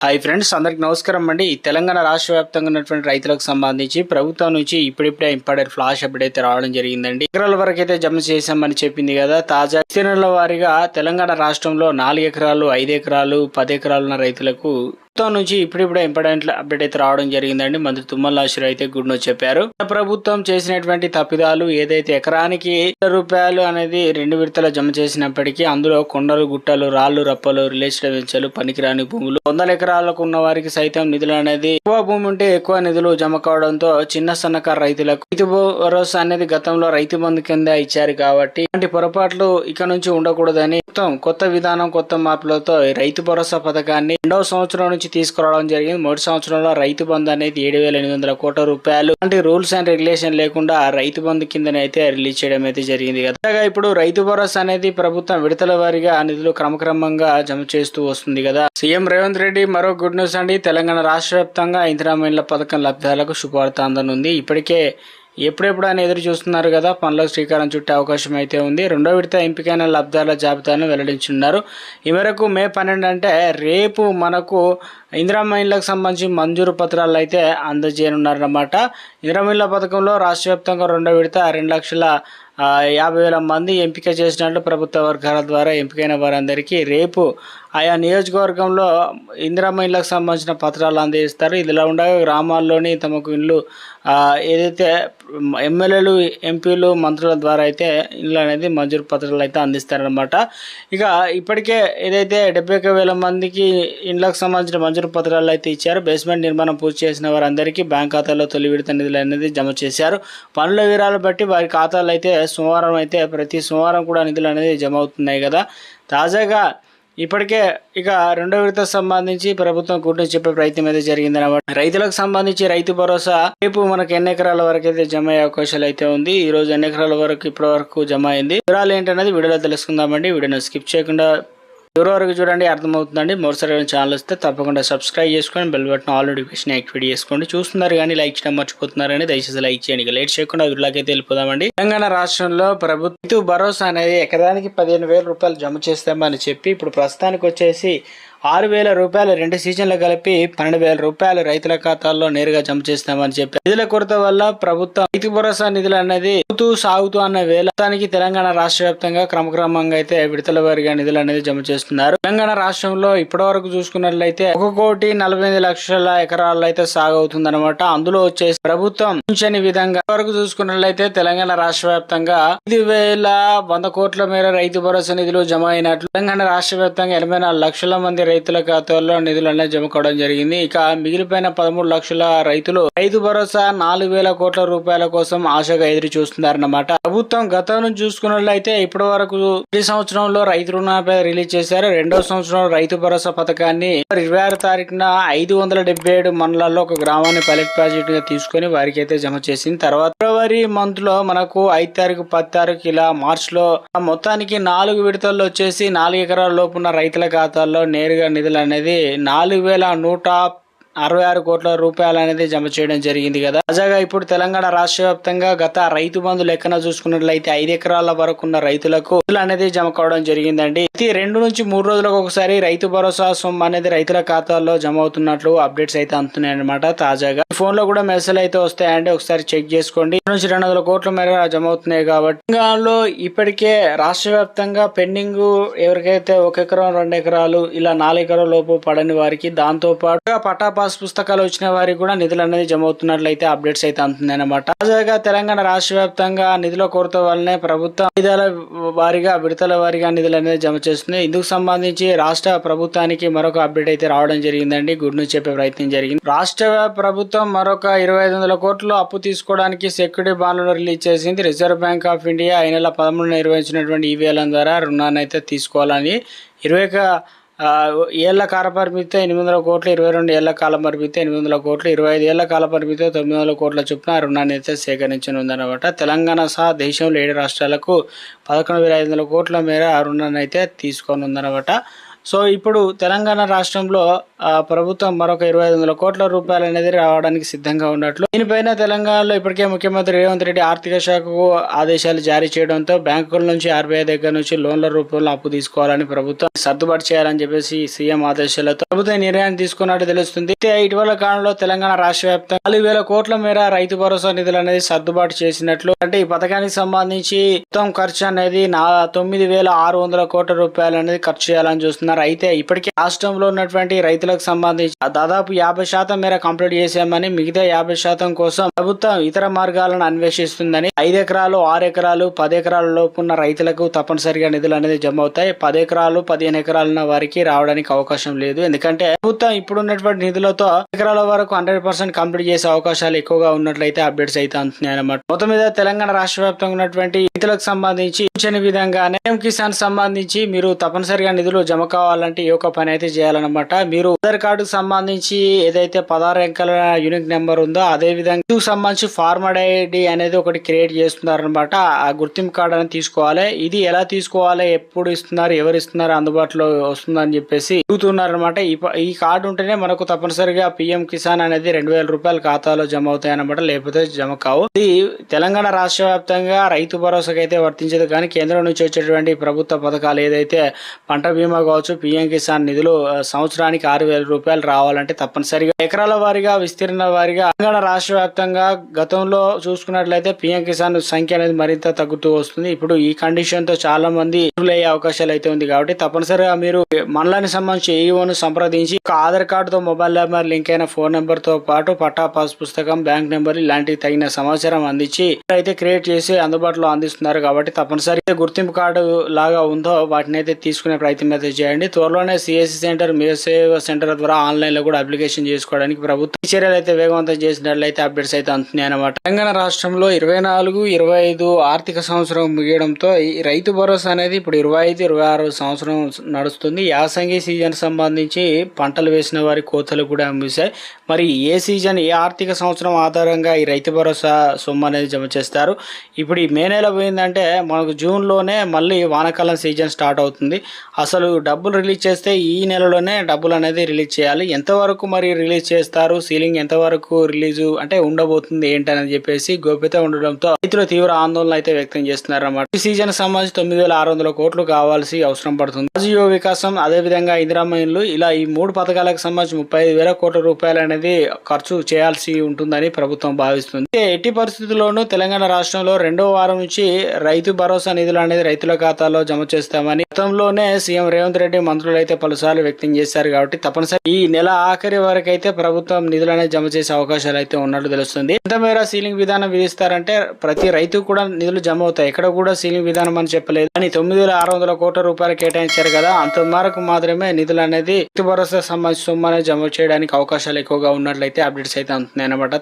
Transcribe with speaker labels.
Speaker 1: Hi friends అందరికి నమస్కారం అండి. తెలంగాణ రాష్ట్ర వ్యాప్తంగా ఉన్నటువంటి రైతులకు సంబంధించి ప్రభుత్వం నుంచి ఇప్పుడిప్పుడే ఇంపార్టెంట్ ఫ్లాష్ అప్డేట్ అయితే రావడం జరిగిందండి. ఎకరాల వరకు అయితే జమ చేశామని చెప్పింది కదా తాజా విస్తీర్ణుల వారీగా తెలంగాణ రాష్ట్రంలో నాలుగు ఎకరాలు ఐదు ఎకరాలు పది ఎకరాలున్న రైతులకు ప్రభుత్వం నుంచి ఇప్పుడిప్పుడే ఇంపార్టెంట్ అప్డేట్ అయితే రావడం జరిగిందండి. మంత్రి తుమ్మల అయితే గుడ్ న్యూస్ చెప్పారు. ప్రభుత్వం చేసినటువంటి తప్పిదాలు ఏదైతే ఎకరానికి రూపాయలు అనేది రెండు విడతల జమ చేసినప్పటికీ అందులో కొండలు గుట్టలు రాళ్ళు రప్పలు రిలేషన్ వెంచలు పనికిరాని భూములు వందల ఎకరాలకు ఉన్న వారికి సైతం నిధులు అనేది ఎక్కువ భూమి ఉంటే ఎక్కువ నిధులు జమ కావడంతో చిన్న సన్నకారు రైతులకు రైతు భరోసా అనేది గతంలో రైతు బంధు కింద ఇచ్చారు కాబట్టి ఇలాంటి పొరపాట్లు ఇక నుంచి ఉండకూడదని మొత్తం కొత్త విధానం కొత్త మార్పులతో రైతు భరోసా పథకాన్ని రెండవ సంవత్సరం నుంచి తీసుకురావడం జరిగింది. మొదటి సంవత్సరంలో రైతు బంధు అనేది ఏడు వేల ఎనిమిది వందల కోట్ల రూపాయలు. అంటే రూల్స్ అండ్ రెగ్యులేషన్ లేకుండా రైతు బంధు కిందనైతే రిలీజ్ చేయడం అయితే జరిగింది కదా. ఇప్పుడు రైతు భరోసా అనేది ప్రభుత్వం విడతల వారీగా నిధులు క్రమక్రమంగా జమ చేస్తూ వస్తుంది కదా. సీఎం రేవంత్ రెడ్డి మరో గుడ్ న్యూస్ అండి. తెలంగాణ రాష్ట్ర వ్యాప్తంగా ఇందిరామైన్ల పథకం లబ్ధాలకు శుభవార్త అందనుంది. ఇప్పటికే ఎప్పుడెప్పుడు అని ఎదురు చూస్తున్నారు కదా పనులకు శ్రీకారం చుట్టే అవకాశం అయితే ఉంది. రెండో విడత ఎంపికైన లబ్ధాల జాబితాను వెల్లడించున్నారు. ఈ మేరకు మే పన్నెండు అంటే రేపు మనకు ఇందిరామైన్లకు సంబంధించి మంజూరు పత్రాలు అయితే అందజేయనున్నారన్నమాట. ఇందిరామైన్ల పథకంలో రాష్ట్ర వ్యాప్తంగా రెండో విడత రెండు లక్షల యాభై వేల మంది ఎంపిక చేసినట్లు ప్రభుత్వ వర్గాల ద్వారా ఎంపికైన వారందరికీ రేపు ఆయా నియోజకవర్గంలో ఇందిరామైన్లకు సంబంధించిన పత్రాలు అందజేస్తారు ఇదిలా ఉండగా గ్రామాల్లోని తమకు ఇల్లు ఏదైతే ఎమ్మెల్యేలు ఎంపీలు మంత్రుల ద్వారా అయితే ఇల్లు అనేది మంజూరు పత్రాలు అయితే అందిస్తారనమాట ఇక ఇప్పటికే ఏదైతే డెబ్బై వేల మందికి ఇండ్లకు సంబంధించిన మంజూరు పత్రాలు అయితే ఇచ్చారు బేస్మెంట్ నిర్మాణం పూర్తి చేసిన వారందరికీ బ్యాంక్ ఖాతాలో తొలి విడత నిధులు అనేది జమ చేశారు. పనుల వివరాలు బట్టి వారి ఖాతాలు అయితే సోమవారం అయితే ప్రతి సోమవారం కూడా నిధులు అనేది జమ అవుతున్నాయి కదా. తాజాగా ఇప్పటికే ఇక రెండో విడత సంబంధించి ప్రభుత్వం కూటమి చెప్పే ప్రయత్నం అయితే జరిగింది అనమాట రైతులకు సంబంధించి రైతు భరోసా రేపు మనకు ఎన్ని ఎకరాల వరకు అయితే జమ అయ్యే అవకాశాలు అయితే ఉంది ఈ రోజు ఎన్ని ఎకరాల వరకు ఇప్పటి వరకు జమ అయింది? వివరాలు ఏంటనేది వీడియోలో తెలుసుకుందామండి. వీడియోని స్కిప్ చేయకుండా చివరి వరకు చూడండి అర్థమవుతుందండి. మరోసారి ఛానల్ వస్తే తప్పకుండా సబ్స్క్రైబ్ చేసుకొని bell button all notification activate చేసుకోండి. చూస్తున్నారు కానీ లైక్ చేయడం మర్చిపోతున్నారని దయచేసి లైక్ చేయండి. లేట్ చేయకుండా వీళ్ళకైతే వెళ్ళిపోదామండి. తెలంగాణ రాష్ట్రంలో ప్రభుత్వ భరోసా అనేది ఎకరానికి పదిహేను రూపాయలు జమ చేస్తామని చెప్పి ఇప్పుడు ప్రస్తుతానికి వచ్చేసి ఆరు వేల రూపాయలు రెండు సీజన్లు కలిపి పన్నెండు వేల రూపాయలు రైతుల ఖాతాల్లో నేరుగా జమ చేస్తామని చెప్పి నిధుల కొరత వల్ల ప్రభుత్వం రైతు భరోసా నిధులు అనేది సాగుతూ సాగుతూ అన్న వేలానికి తెలంగాణ రాష్ట్ర వ్యాప్తంగా క్రమక్రమంగా అయితే విడతల వారిగా నిధులు అనేది జమ చేస్తున్నారు. తెలంగాణ రాష్ట్రంలో ఇప్పటి వరకు చూసుకున్నట్లయితే ఒక కోటి నలభై లక్షల ఎకరాల్లో అయితే సాగు అవుతుంది అనమాట అందులో వచ్చేసి ప్రభుత్వం ఉంచని విధంగా వరకు చూసుకున్నట్లయితే తెలంగాణ రాష్ట్ర వ్యాప్తంగా ఐదు వేల వంద కోట్ల మేర రైతు భరోసా నిధులు జమ అయినట్లు తెలంగాణ రాష్ట్ర వ్యాప్తంగా ఎనభై నాలుగు లక్షల మంది రైతుల ఖాతాల్లో నిధులన్నీ జమ కావడం జరిగింది. ఇక మిగిలిపోయిన పదమూడు లక్షల రైతులు రైతు భరోసా నాలుగు వేల కోట్ల రూపాయల కోసం ఆశగా ఎదురు చూస్తున్నారన్నమాట. ప్రభుత్వం గతం చూసుకున్నట్లయితే ఇప్పటి వరకు ఈ సంవత్సరంలో రైతు రుణాపై రిలీజ్ చేశారు. రెండో సంవత్సరం రైతు భరోసా పథకాన్ని ఇరవై ఆరు తారీఖున ఐదు వందల డెబ్బై ఏడు మండలాల్లో ఒక గ్రామాన్ని పైలట్ ప్రాజెక్ట్గా తీసుకొని వారికి అయితే జమ చేసింది. తర్వాత ఫిబ్రవరి మంత్లో మనకు ఐదు తారీఖు పది తారీఖు ఇలా మార్చ్లో మొత్తానికి నాలుగు విడతల్లో వచ్చేసి నాలుగు ఎకరాల లోపున్న రైతుల ఖాతాల్లో నేరుగా నిధులు అనేది నాలుగు వేల నూట అరవై ఆరు కోట్ల రూపాయలు అనేది జమ చేయడం జరిగింది కదా. తాజాగా ఇప్పుడు తెలంగాణ రాష్ట్ర వ్యాప్తంగా గత రైతు బంధు లెక్కన చూసుకున్నట్లయితే ఐదు ఎకరాల వరకు ఉన్న రైతులకు అనేది జమ కావడం జరిగిందండి. ప్రతి రెండు నుంచి మూడు రోజులకు ఒకసారి రైతు భరోసా సొమ్ము అనేది రైతుల ఖాతాల్లో జమ అవుతున్నట్లు అప్డేట్స్ అయితే అందుతున్నాయి అనమాట తాజాగా. ఫోన్లో కూడా మెసేజ్ అయితే వస్తాయండి ఒకసారి చెక్ చేసుకోండి. నుంచి రెండు వందల కోట్ల మేర జమ అవుతున్నాయి కాబట్టి. తెలంగాణలో ఇప్పటికే రాష్ట్ర వ్యాప్తంగా పెండింగ్ ఎవరికైతే ఒక ఎకరం రెండు ఎకరాలు ఇలా నాలుగు ఎకరాల లోపు పడని వారికి దాంతో పాటు పట్టా పాస్ పుస్తకాలు వచ్చిన వారికి కూడా నిధులు అనేది జమ అవుతున్నట్లయితే అప్డేట్స్ అయితే అందుతుంది అనమాట తాజాగా తెలంగాణ రాష్ట్ర వ్యాప్తంగా నిధుల కొరత వల్లనే ప్రభుత్వం విధాల వారిగా విడతల వారిగా నిధులు అనేది జమ చేస్తుంది ఇందుకు సంబంధించి రాష్ట్ర ప్రభుత్వానికి మరొక అప్డేట్ అయితే రావడం జరిగిందండి. గుడ్ న్యూస్ చెప్పే ప్రయత్నం జరిగింది. రాష్ట్ర ప్రభుత్వం మరొక ఇరవై ఐదు వందల కోట్లు అప్పు తీసుకోవడానికి సెక్యూరిటీ బాండ్లను రిలీజ్ చేసింది రిజర్వ్ బ్యాంక్ ఆఫ్ ఇండియా. ఈ నెల పదమూడు నిర్వహించినటువంటి ఈవీఎల్ ద్వారా రుణాన్ని అయితే తీసుకోవాలని. ఇరవై ఒక ఏళ్ళ కాల పరిమితి ఎనిమిది వందల కోట్లు ఇరవై రెండు ఏళ్ళ కాలపరిమితే ఎనిమిది వందల కోట్లు ఇరవై ఐదు ఏళ్ళ కాల పరిమితి తొమ్మిది వందల కోట్ల చొప్పున ఆ రుణాన్ని అయితే సేకరించనుందన్నమాట. తెలంగాణ సహా దేశంలో ఏడు రాష్ట్రాలకు పదకొండు వేల ఐదు వందల కోట్ల మేర ఆ రుణాన్ని అయితే తీసుకోనుందన్నమాట. సో ఇప్పుడు తెలంగాణ రాష్ట్రంలో ప్రభుత్వం మరొక ఇరవై ఐదు వందల కోట్ల రూపాయలు అనేది రావడానికి సిద్ధంగా ఉన్నట్లు. దీనిపైన తెలంగాణలో ఇప్పటికే ముఖ్యమంత్రి రేవంత్ రెడ్డి ఆర్థిక శాఖకు ఆదేశాలు జారీ చేయడంతో బ్యాంకుల నుంచి ఆర్బీఐ దగ్గర నుంచి లోన్ల రూపంలో అప్పు తీసుకోవాలని ప్రభుత్వం సర్దుబాటు చేయాలని చెప్పేసి సీఎం ఆదేశాలతో ప్రభుత్వం నిర్ణయాన్ని తీసుకున్నట్టు తెలుస్తుంది. అయితే ఇటీవల కాలంలో తెలంగాణ రాష్ట్ర వ్యాప్తంగా నాలుగు వేల కోట్ల మేర రైతు భరోసా నిధులు అనేది సర్దుబాటు చేసినట్లు. అంటే ఈ పథకానికి సంబంధించి మొత్తం ఖర్చు అనేది నా తొమ్మిది వేల ఆరు వందల కోట్ల రూపాయలు అనేది ఖర్చు చేయాలని చూస్తున్నారు. అయితే ఇప్పటికే రాష్ట్రంలో ఉన్నటువంటి రైతులకు సంబంధించి. దాదాపు యాభై శాతం మేర కంప్లీట్ చేశామని మిగతా యాభై శాతం కోసం ప్రభుత్వం ఇతర మార్గాలను అన్వేషిస్తుందని ఐదు ఎకరాలు ఆరు ఎకరాలు పది ఎకరాల లోపున్న రైతులకు తప్పనిసరిగా నిధులు అనేది జమ అవుతాయి. పది ఎకరాలు పదిహేను ఎకరాలు వారికి రావడానికి అవకాశం లేదు. ఎందుకంటే ప్రభుత్వం ఇప్పుడున్నటువంటి నిధులతో ఎకరాల వరకు హండ్రెడ్ పర్సెంట్ కంప్లీట్ చేసే అవకాశాలు ఎక్కువగా ఉన్నట్లయితే అప్డేట్స్ అయితే అందుతున్నాయి అన్నమాట మొత్తం మీద తెలంగాణ రాష్ట్ర వ్యాప్తంగా ఉన్నటువంటి రైతులకు సంబంధించి ఉంచని విధంగానే పిఎం కిసాన్ సంబంధించి మీరు తప్పనిసరిగా నిధులు జమ కావాలంటే ఈ యొక్క పని అయితే చేయాలన్నమాట. మీరు ఆధార్ కార్డు సంబంధించి ఏదైతే పదహారు అంకెల యూనిక్ నెంబర్ ఉందో అదే విధంగా సంబంధించి ఫార్మర్ ఐడి అనేది ఒకటి క్రియేట్ చేస్తున్నారనమాట ఆ గుర్తింపు కార్డు అనేది తీసుకోవాలి. ఇది ఎలా తీసుకోవాలి? ఎప్పుడు ఇస్తున్నారు? ఎవరు ఇస్తున్నారు? అందుబాటులో వస్తుందని చెప్పేసి అడుగుతున్నారనమాట ఈ ఈ కార్డు ఉంటేనే మనకు తప్పనిసరిగా పిఎం కిసాన్ అనేది రెండు వేల రూపాయల ఖాతాలో జమ అవుతాయి అనమాట లేకపోతే జమ కావు. ఇది తెలంగాణ రాష్ట్ర వ్యాప్తంగా రైతు భరోసా అయితే వర్తించదు. కానీ కేంద్రం నుంచి వచ్చేటువంటి ప్రభుత్వ పథకాలు ఏదైతే పంట బీమా కావచ్చు పిఎం కిసాన్ నిధులు సంవత్సరానికి ఆరు వేల రూపాయలు రావాలంటే తప్పనిసరిగా ఎకరాల వారీగా విస్తీర్ణ వారీగా తెలంగాణ రాష్ట్ర వ్యాప్తంగా గతంలో చూసుకున్నట్లయితే పిఎం కిసాన్ సంఖ్య అనేది మరింత తగ్గుతూ వస్తుంది. ఇప్పుడు ఈ కండిషన్తో చాలా మంది అయ్యే అవకాశాలు అయితే ఉంది కాబట్టి తప్పనిసరిగా మీరు మండలానికి సంబంధించి ఏఈఓను సంప్రదించి ఒక ఆధార్ కార్డుతో మొబైల్ నెంబర్ లింక్ అయిన ఫోన్ నెంబర్తో పాటు పట్టా పాస్ పుస్తకం బ్యాంక్ నెంబర్ ఇలాంటివి తగిన సమాచారం అందించి అయితే క్రియేట్ చేసి అందుబాటులో అందిస్తున్నారు. కాబట్టి తప్పనిసరిగా గుర్తింపు కార్డు లాగా ఉందో వాటిని అయితే తీసుకునే ప్రయత్నం అయితే చేయండి. త్వరలోనే సిఎస్సి సెంటర్ మీసేవ సెంటర్ ద్వారా ఆన్లైన్లో కూడా అప్లికేషన్ చేసుకోవడానికి ప్రభుత్వ చర్యలు అయితే వేగవంతం చేసినట్లయితే అప్డేట్స్ అయితే అందుతున్నాయి అనమాట తెలంగాణ రాష్ట్రంలో ఇరవై నాలుగు ఇరవై ఐదు ఆర్థిక సంవత్సరం ముగియడంతో ఈ రైతు భరోసా అనేది ఇప్పుడు ఇరవై ఐదు ఇరవై ఆరు సంవత్సరం నడుస్తుంది. యాసంగి సీజన్ సంబంధించి పంటలు వేసిన వారి కోతలు కూడా ముగిశాయి. మరి ఏ సీజన్ ఏ ఆర్థిక సంవత్సరం ఆధారంగా ఈ రైతు భరోసా సొమ్ము అనేది జమ చేస్తారు? ఇప్పుడు ఈ మే నెల ఏమైందంటే మనకు జూన్లోనే మళ్ళీ వానాకాలం సీజన్ స్టార్ట్ అవుతుంది. అసలు డబ్బులు రిలీజ్ చేస్తే ఈ నెలలోనే డబ్బులు అనేది రిలీజ్ చేయాలి. ఎంతవరకు మరి రిలీజ్ చేస్తారు? సీలింగ్ ఎంతవరకు రిలీజ్ అంటే ఉండబోతుంది ఏంటని చెప్పేసి గోప్యత ఉండడంతో రైతులు తీవ్ర ఆందోళన అయితే వ్యక్తం చేస్తున్నారు అన్నమాట ఈ సీజన్ సంబంధించి తొమ్మిది వేల ఆరు వందల కోట్లు కావాల్సి అవసరం పడుతుంది. రాజీవ వికాసం అదే విధంగా ఇలా ఈ మూడు పథకాలకు సంబంధించి ముప్పై ఐదు వేల కోట్ల రూపాయలు అనేది ఖర్చు చేయాల్సి ఉంటుందని ప్రభుత్వం భావిస్తుంది. ఎట్టి పరిస్థితుల్లోనూ తెలంగాణ రాష్ట్రంలో రెండో వారం నుంచి రైతు భరోసా నిధులు అనేది రైతుల ఖాతాలో జమ చేస్తామని గతంలోనే సీఎం రేవంత్ రెడ్డి మంత్రులు అయితే పలుసార్లు వ్యక్తం చేశారు కాబట్టి తప్పనిసరి ఈ నెల ఆఖరి వరకు అయితే ప్రభుత్వం నిధులు అనేది జమ చేసే అవకాశాలు అయితే ఉన్నట్లు తెలుస్తుంది. ఎంతమేర సీలింగ్ విధానం విధిస్తారంటే ప్రతి రైతు కూడా నిధులు జమ అవుతాయి. ఎక్కడ కూడా సీలింగ్ విధానం అని చెప్పలేదు. కానీ తొమ్మిది వేల ఆరు వందల కోట్ల రూపాయలు కేటాయించారు కదా. అంత మేరకు మాత్రమే నిధులు అనేది రైతు భరోసా సంబంధించి సొమ్ము అనేది జమ చేయడానికి అవకాశాలు ఎక్కువగా ఉన్నట్లయితే అప్డేట్స్ అయితే అందుతున్నాయి అనమాట